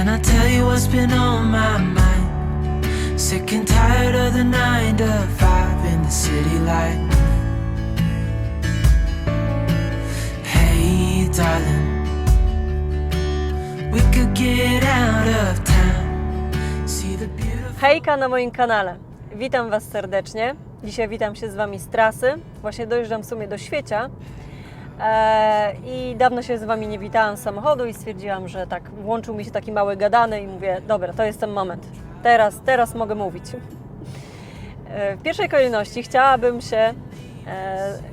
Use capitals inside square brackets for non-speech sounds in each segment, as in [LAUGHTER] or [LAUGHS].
Can I tell you what's been on my mind? Sick and tired of the nine to five in the city light. Hey, darling, we could get out of town. See the beautiful. Hejka na moim kanale. Witam Was serdecznie. Dzisiaj witam się z Wami z trasy. Właśnie dojeżdżam w sumie do Świecia. Eee, I dawno się z Wami nie witałam z samochodu i stwierdziłam, że tak włączył mi się taki mały gadany i mówię, dobra, to jest ten moment. Teraz, teraz mogę mówić. [LAUGHS] E, W pierwszej kolejności chciałabym się, e,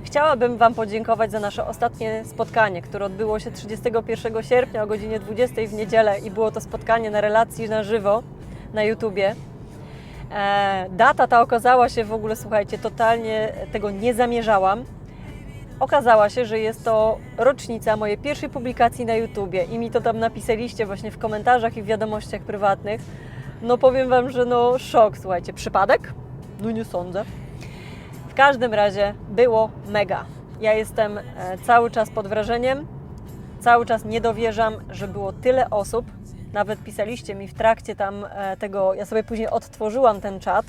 chciałabym Wam podziękować za nasze ostatnie spotkanie, które odbyło się 31 sierpnia o godzinie 20 w niedzielę i było to spotkanie na relacji na żywo na YouTubie. E, data ta okazała się w ogóle, słuchajcie, totalnie tego nie zamierzałam. Okazała się, że jest to rocznica mojej pierwszej publikacji na YouTubie i mi to tam napisaliście właśnie w komentarzach i w wiadomościach prywatnych. No powiem Wam, że no szok, słuchajcie, przypadek? No nie sądzę. W każdym razie było mega. Ja jestem e, cały czas pod wrażeniem, cały czas nie dowierzam, że było tyle osób. Nawet pisaliście mi w trakcie tam e, tego, ja sobie później odtworzyłam ten czat.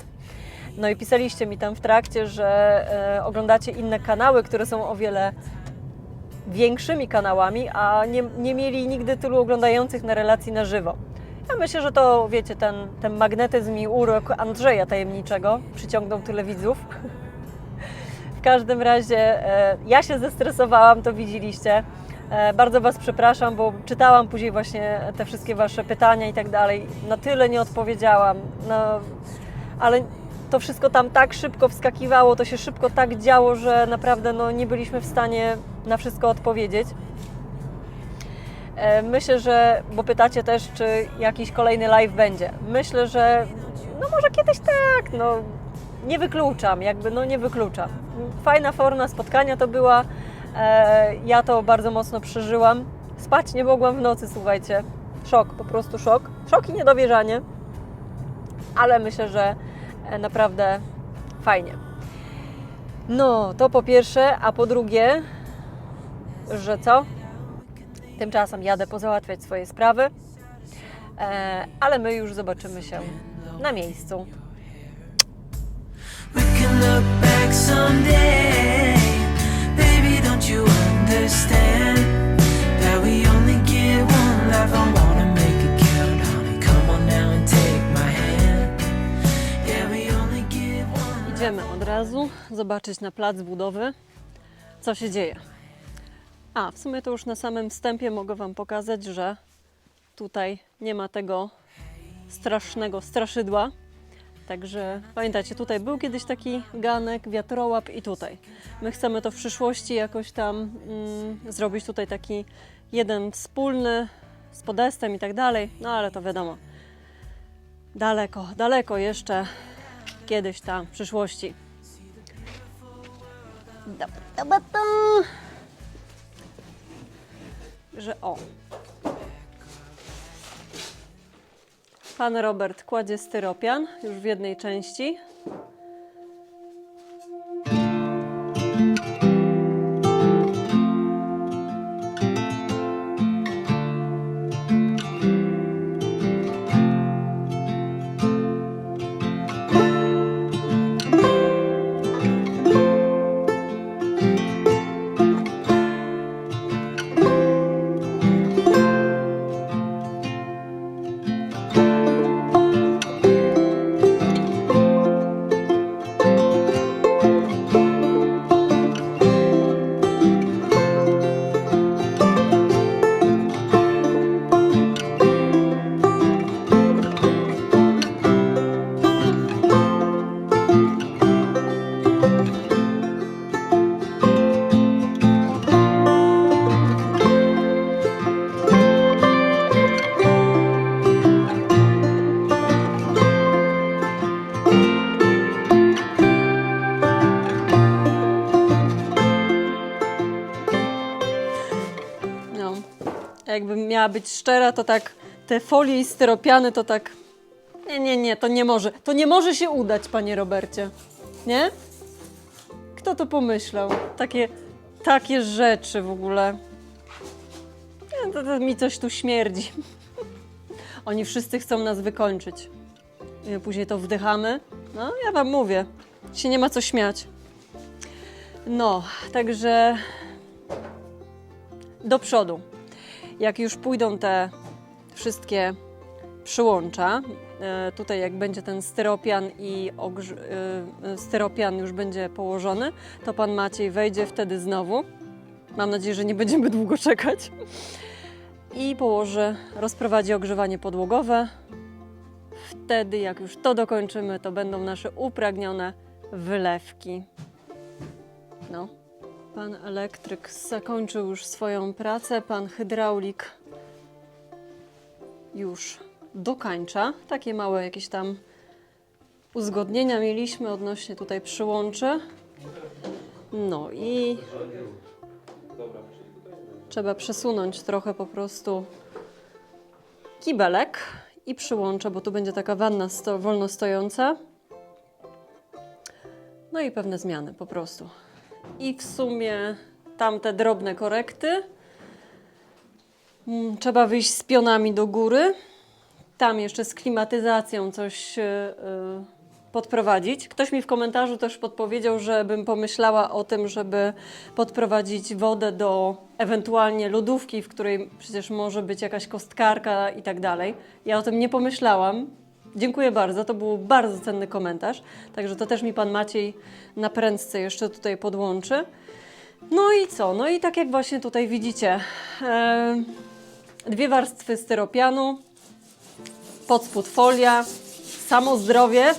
No i pisaliście mi tam w trakcie, że e, oglądacie inne kanały, które są o wiele większymi kanałami, a nie, nie mieli nigdy tylu oglądających na relacji na żywo. Ja myślę, że to, wiecie, ten, ten magnetyzm i urok Andrzeja Tajemniczego przyciągnął tyle widzów. [LAUGHS] W każdym razie e, ja się zestresowałam, to widzieliście. E, bardzo Was przepraszam, bo czytałam później właśnie te wszystkie Wasze pytania i tak dalej. Na tyle nie odpowiedziałam, no, ale to wszystko tam tak szybko wskakiwało, to się szybko tak działo, że naprawdę no, nie byliśmy w stanie na wszystko odpowiedzieć. E, Myślę, że, bo pytacie też, czy jakiś kolejny live będzie. Myślę, że no może kiedyś tak, no nie wykluczam, jakby no nie wykluczam. Fajna forma spotkania to była. E, ja to bardzo mocno przeżyłam. Spać nie mogłam w nocy, słuchajcie. Szok, po prostu szok. Szok i niedowierzanie. Ale myślę, że naprawdę fajnie. No, to po pierwsze, a po drugie, że co? Tymczasem jadę pozałatwiać swoje sprawy, e, ale my już zobaczymy się na miejscu. We can look back someday. Razu zobaczyć na plac budowy, co się dzieje. A, w sumie to już na samym wstępie mogę Wam pokazać, że tutaj nie ma tego strasznego straszydła. Także pamiętajcie, tutaj był kiedyś taki ganek, wiatrołap i tutaj. My chcemy to w przyszłości jakoś tam mm, zrobić tutaj taki jeden wspólny z podestem i tak dalej, no ale to wiadomo. Daleko, daleko jeszcze kiedyś tam w przyszłości. Że o. Pan Robert kładzie styropian już w jednej części. Jakbym miała być szczera, to tak te folie i styropiany to tak. Nie, nie, nie, to nie może. To nie może się udać, panie Robercie. Nie? Kto to pomyślał? Takie, takie rzeczy w ogóle. To, to mi coś tu śmierdzi. [LAUGHS] Oni wszyscy chcą nas wykończyć. My później to wdychamy. No, ja wam mówię, się nie ma co śmiać. No, także do przodu. Jak już pójdą te wszystkie przyłącza, e, tutaj jak będzie ten styropian i e, styropian już będzie położony, to pan Maciej wejdzie wtedy znowu. Mam nadzieję, że nie będziemy długo czekać. I położy, rozprowadzi ogrzewanie podłogowe. Wtedy, jak już to dokończymy, to będą nasze upragnione wylewki. No. Pan elektryk zakończył już swoją pracę, pan hydraulik już dokańcza. Takie małe jakieś tam uzgodnienia mieliśmy odnośnie tutaj przyłączy. No i trzeba przesunąć trochę po prostu kibelek i przyłączę, bo tu będzie taka wanna sto, wolno stojąca. No i pewne zmiany po prostu. I w sumie tamte drobne korekty. Mm, Trzeba wyjść z pionami do góry. Tam jeszcze z klimatyzacją coś yy, podprowadzić. Ktoś mi w komentarzu też podpowiedział, żebym pomyślała o tym, żeby podprowadzić wodę do ewentualnie lodówki, w której przecież może być jakaś kostkarka i tak dalej. Ja o tym nie pomyślałam. Dziękuję bardzo, to był bardzo cenny komentarz. Także to też mi pan Maciej na prędce jeszcze tutaj podłączy. No i co? No i tak jak właśnie tutaj widzicie, e, dwie warstwy styropianu, pod spód folia, samo zdrowie.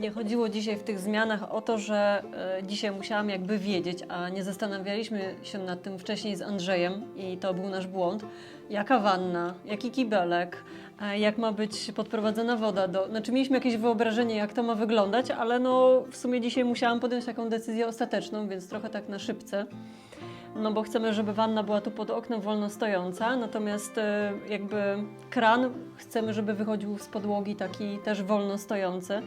Nie chodziło dzisiaj w tych zmianach o to, że e, dzisiaj musiałam jakby wiedzieć, a nie zastanawialiśmy się nad tym wcześniej z Andrzejem i to był nasz błąd. Jaka wanna, jaki kibelek, jak ma być podprowadzona woda do... Znaczy mieliśmy jakieś wyobrażenie, jak to ma wyglądać, ale no w sumie dzisiaj musiałam podjąć taką decyzję ostateczną, więc trochę tak na szybce. No bo chcemy, żeby wanna była tu pod oknem wolno stojąca, natomiast e, jakby kran chcemy, żeby wychodził z podłogi taki też wolno stojący.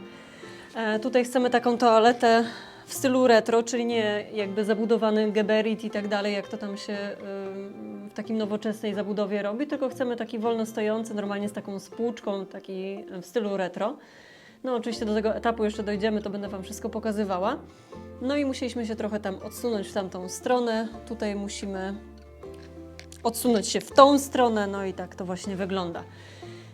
E, Tutaj chcemy taką toaletę w stylu retro, czyli nie jakby zabudowany geberit i tak dalej, jak to tam się w takim nowoczesnej zabudowie robi, tylko chcemy taki wolno stojący, normalnie z taką spłuczką, taki w stylu retro. No oczywiście do tego etapu jeszcze dojdziemy, to będę Wam wszystko pokazywała. No i musieliśmy się trochę tam odsunąć w tamtą stronę. Tutaj musimy odsunąć się w tą stronę, no i tak to właśnie wygląda.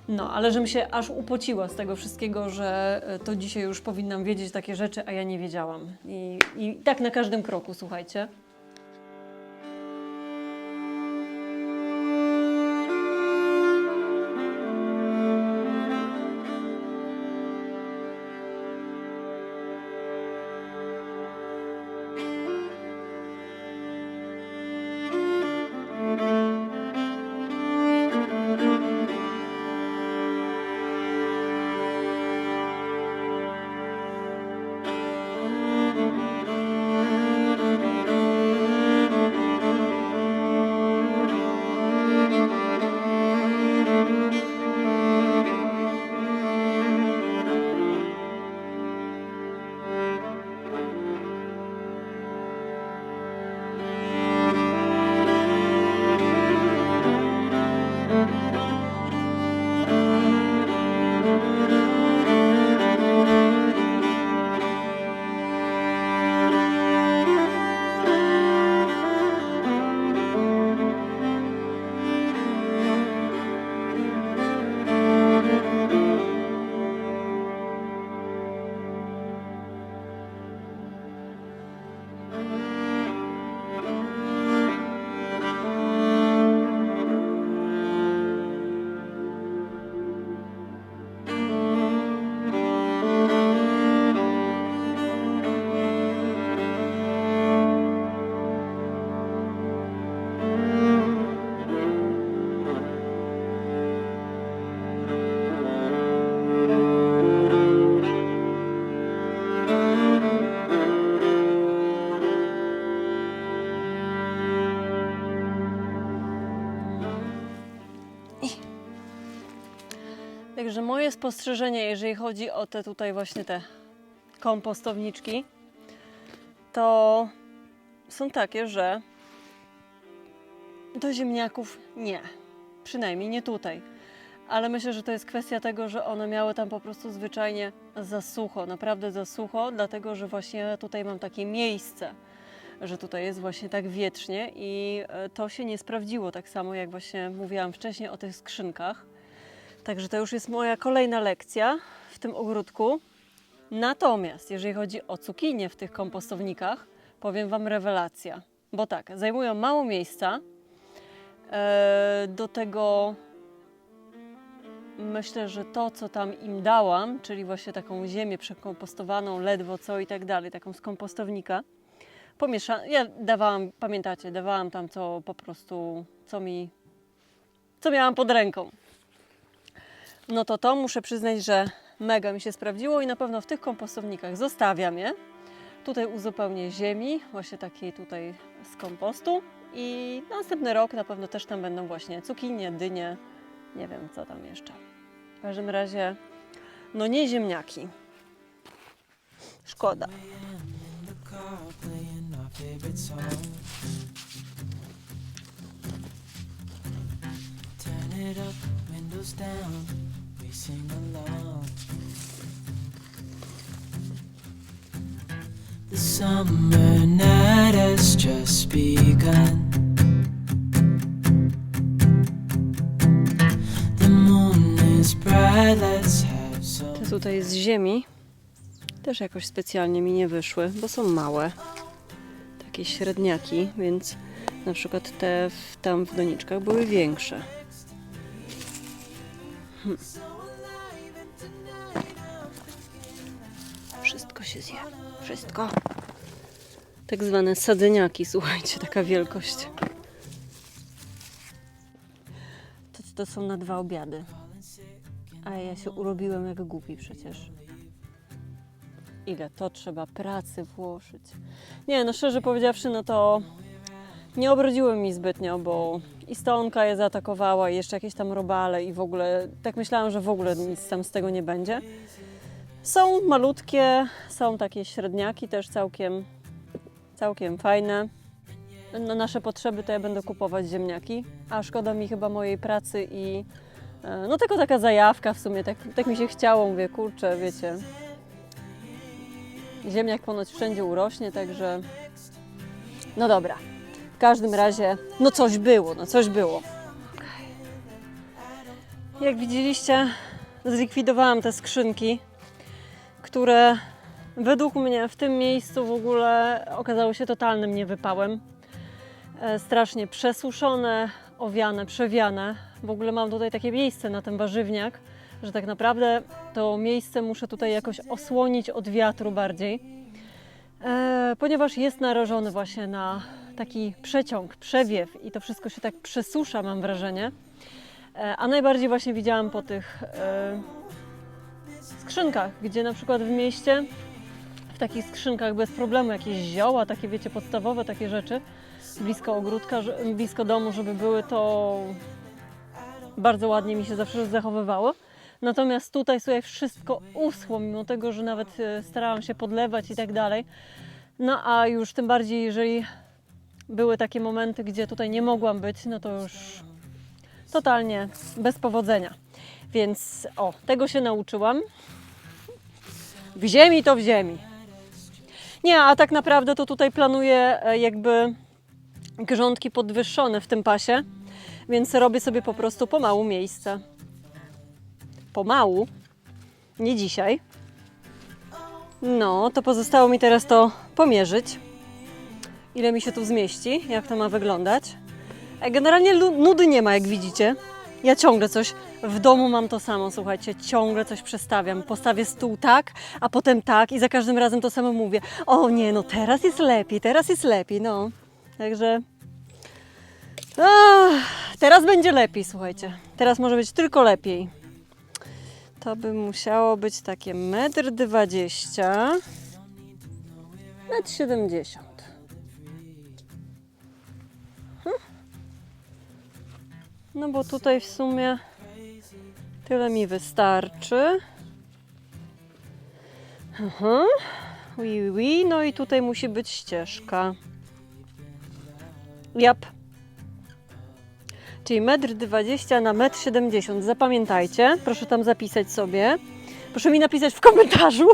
No, ale żebym się aż upociła z tego wszystkiego, że e, to dzisiaj już powinnam wiedzieć takie rzeczy, a ja nie wiedziałam. I, i tak na każdym kroku, słuchajcie. Także moje spostrzeżenie, jeżeli chodzi o te tutaj właśnie te kompostowniczki, to są takie, że do ziemniaków nie. Przynajmniej nie tutaj. ale myślę, że to jest kwestia tego, że one miały tam po prostu zwyczajnie za sucho, naprawdę za sucho, dlatego że właśnie tutaj mam takie miejsce, że tutaj jest właśnie tak wietrznie i e, to się nie sprawdziło, tak samo jak właśnie mówiłam wcześniej o tych skrzynkach. Także to już jest moja kolejna lekcja w tym ogródku. Natomiast jeżeli chodzi o cukinie w tych kompostownikach, powiem Wam rewelacja. Bo tak, zajmują mało miejsca. E, Do tego myślę, że to, co tam im dałam, czyli właśnie taką ziemię przekompostowaną, ledwo co i tak dalej, taką z kompostownika, pomiesza... Ja dawałam, pamiętacie, dawałam tam co po prostu, co mi, co miałam pod ręką. No to to muszę przyznać, że mega mi się sprawdziło i na pewno w tych kompostownikach zostawiam je. Tutaj uzupełnię ziemi, właśnie takiej tutaj z kompostu i następny rok na pewno też tam będą właśnie cukinie, dynie, nie wiem co tam jeszcze. W każdym razie, no nie ziemniaki. Szkoda. Turn it up, windows down, sing along. The summer night has just begun. The moon is bright, let's have some. Tutaj z ziemi też jakoś specjalnie mi nie wyszły, bo są małe. Takie średniaki, więc na przykład te w, tam w doniczkach były większe. Hm. Się zje. Wszystko. Tak zwane sadzeniaki, słuchajcie, taka wielkość. To, to są na dwa obiady. A ja się urobiłem jak głupi przecież. Ile to trzeba pracy włożyć. Nie, no szczerze powiedziawszy, no to nie obrodziły mi zbytnio, bo i stonka je zaatakowała, i jeszcze jakieś tam robale i w ogóle, tak myślałam, że w ogóle nic tam z tego nie będzie. Są malutkie, są takie średniaki też całkiem, całkiem fajne. Na nasze potrzeby to ja będę kupować ziemniaki, a szkoda mi chyba mojej pracy i e, no tylko taka zajawka w sumie, tak, tak mi się chciało, mówię, kurczę, wiecie. Ziemniak ponoć wszędzie urośnie, także no dobra. W każdym razie, no coś było, no coś było. Jak widzieliście, zlikwidowałam te skrzynki, które według mnie w tym miejscu w ogóle okazały się totalnym niewypałem. E, strasznie przesuszone, owiane, przewiane. W ogóle mam tutaj takie miejsce na ten warzywniak, że tak naprawdę to miejsce muszę tutaj jakoś osłonić od wiatru bardziej, e, ponieważ jest narażony właśnie na taki przeciąg, przewiew i to wszystko się tak przesusza, mam wrażenie. E, a najbardziej właśnie widziałam po tych skrzynkach, gdzie na przykład w mieście w takich skrzynkach bez problemu jakieś zioła, takie wiecie, podstawowe takie rzeczy, blisko ogródka, blisko domu, żeby były, to bardzo ładnie mi się zawsze zachowywało. Natomiast tutaj słuchaj, wszystko uschło, mimo tego, że nawet e, starałam się podlewać i tak dalej. No a już tym bardziej, jeżeli były takie momenty, gdzie tutaj nie mogłam być, no to już totalnie bez powodzenia. Więc o, tego się nauczyłam. W ziemi to w ziemi. Nie, a tak naprawdę to tutaj planuję e, jakby grządki podwyższone w tym pasie, więc robię sobie po prostu pomału miejsce. Pomału, nie dzisiaj. No, to pozostało mi teraz to pomierzyć. Ile mi się tu zmieści, jak to ma wyglądać. E, Generalnie nudy nie ma, jak widzicie. Ja ciągle coś w domu mam to samo, słuchajcie, ciągle coś przestawiam. Postawię stół tak, a potem tak i za każdym razem to samo mówię. O nie, no teraz jest lepiej, teraz jest lepiej, no. Także Ach, teraz będzie lepiej, słuchajcie. Teraz może być tylko lepiej. To by musiało być takie 1,20 m. 1,70 m. No bo tutaj w sumie tyle mi wystarczy. Aha. Ui, ui, ui. No i tutaj musi być ścieżka. Jap. Czyli 1,20 m na 1,70 m. Zapamiętajcie. Proszę tam zapisać sobie. Proszę mi napisać w komentarzu.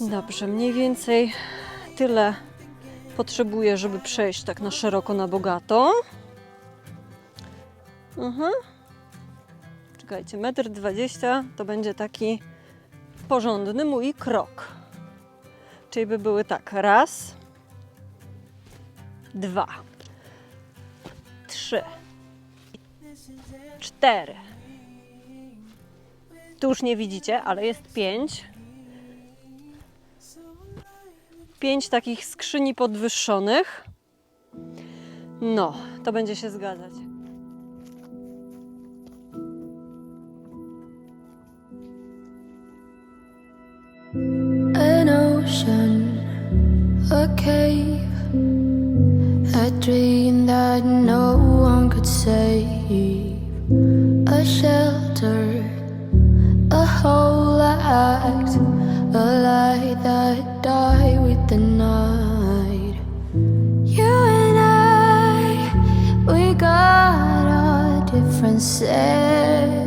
[LAUGHS] Dobrze, mniej więcej tyle potrzebuję, żeby przejść tak na szeroko, na bogato. Mhm. Czekajcie, 1,20 m to będzie taki porządny mój krok. Czyli by były tak, raz, dwa, trzy, cztery. Tu już nie widzicie, ale jest pięć. Pięć takich skrzyni podwyższonych. No, to będzie się zgadzać. An ocean, a cave, a dream that no one could save, a shelter, a whole act, a light that died with the night. You and I, we got our differences.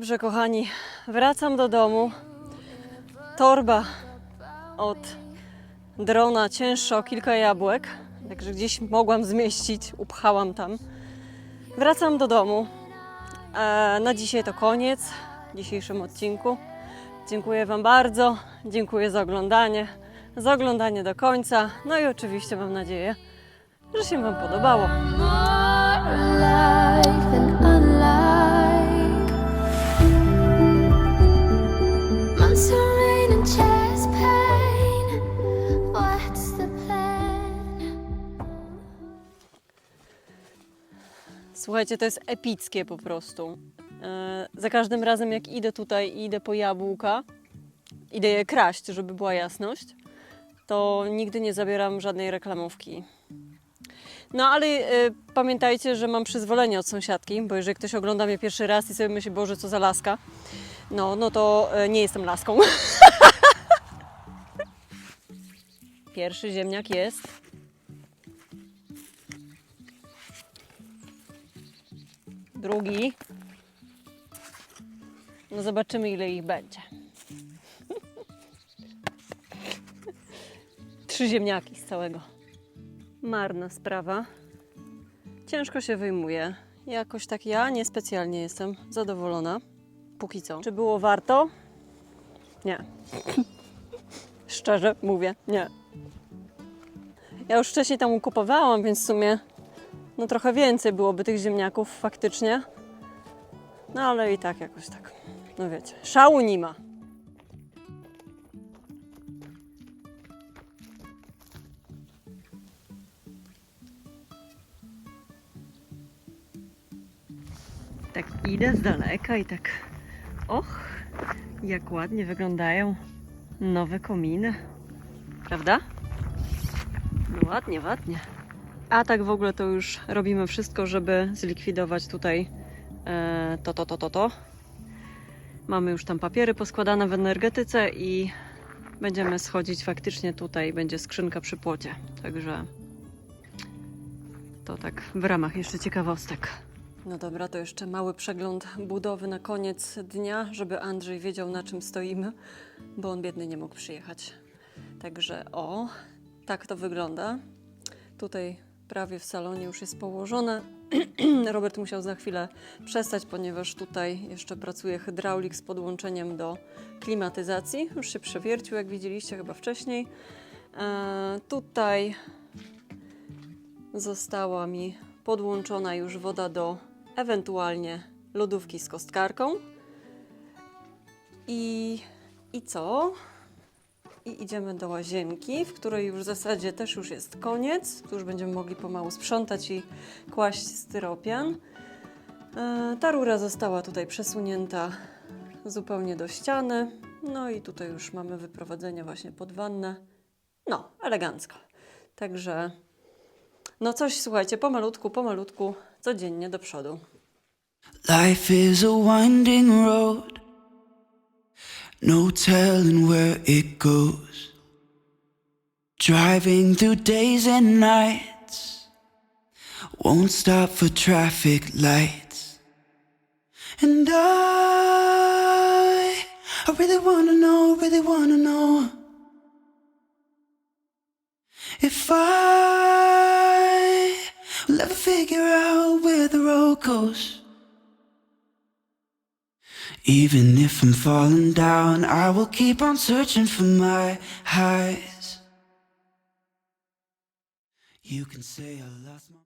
Dobrze, kochani, wracam do domu. Torba od drona cięższa o kilka jabłek, także gdzieś mogłam zmieścić, upchałam tam. Wracam do domu. E, na dzisiaj to koniec w dzisiejszym odcinku. Dziękuję Wam bardzo, dziękuję za oglądanie, za oglądanie do końca. No i oczywiście mam nadzieję, że się Wam podobało. Słuchajcie, to jest epickie po prostu. E, za każdym razem, jak idę tutaj i idę po jabłka, idę je kraść, żeby była jasność, to nigdy nie zabieram żadnej reklamówki. No ale e, pamiętajcie, że mam przyzwolenie od sąsiadki, bo jeżeli ktoś ogląda mnie pierwszy raz i sobie myśli, Boże, co za laska, no, no to e, nie jestem laską. [LAUGHS] Pierwszy ziemniak jest. Drugi. No zobaczymy, ile ich będzie. [LAUGHS] Trzy ziemniaki z całego. Marna sprawa. Ciężko się wyjmuje. Jakoś tak ja niespecjalnie jestem zadowolona. Póki co. Czy było warto? Nie. [LAUGHS] Szczerze mówię, nie. Ja już wcześniej tam kupowałam, więc w sumie no trochę więcej byłoby tych ziemniaków faktycznie. No ale i tak jakoś tak. No wiecie, szału nie ma. Tak idę z daleka i tak och, jak ładnie wyglądają nowe kominy. Prawda? No ładnie, ładnie. A tak w ogóle to już robimy wszystko, żeby zlikwidować tutaj e, to, to, to, to, to. Mamy już tam papiery poskładane w energetyce i będziemy schodzić faktycznie tutaj. Będzie skrzynka przy płocie. Także to tak w ramach jeszcze ciekawostek. No dobra, to jeszcze mały przegląd budowy na koniec dnia, żeby Andrzej wiedział na czym stoimy, bo on biedny nie mógł przyjechać. Także o, tak to wygląda. Tutaj prawie w salonie już jest położone [CLEARS THROAT] Robert musiał za chwilę przestać, ponieważ tutaj jeszcze pracuje hydraulik z podłączeniem do klimatyzacji. Już się przewiercił, jak widzieliście chyba wcześniej. E, tutaj została mi podłączona już woda do ewentualnie lodówki z kostkarką. I, i co? I idziemy do łazienki, w której już w zasadzie też już jest koniec. Tu już będziemy mogli pomału sprzątać i kłaść styropian. E, Ta rura została tutaj przesunięta zupełnie do ściany. No i tutaj już mamy wyprowadzenie właśnie pod wannę. No, elegancko. Także, no coś, słuchajcie, pomalutku, pomalutku, codziennie do przodu. Life is a winding road, no telling where it goes. Driving through days and nights, won't stop for traffic lights. And I, I really wanna know, really wanna know if I will ever figure out where the road goes. Even if I'm falling down, I will keep on searching for my highs. You can say I lost my.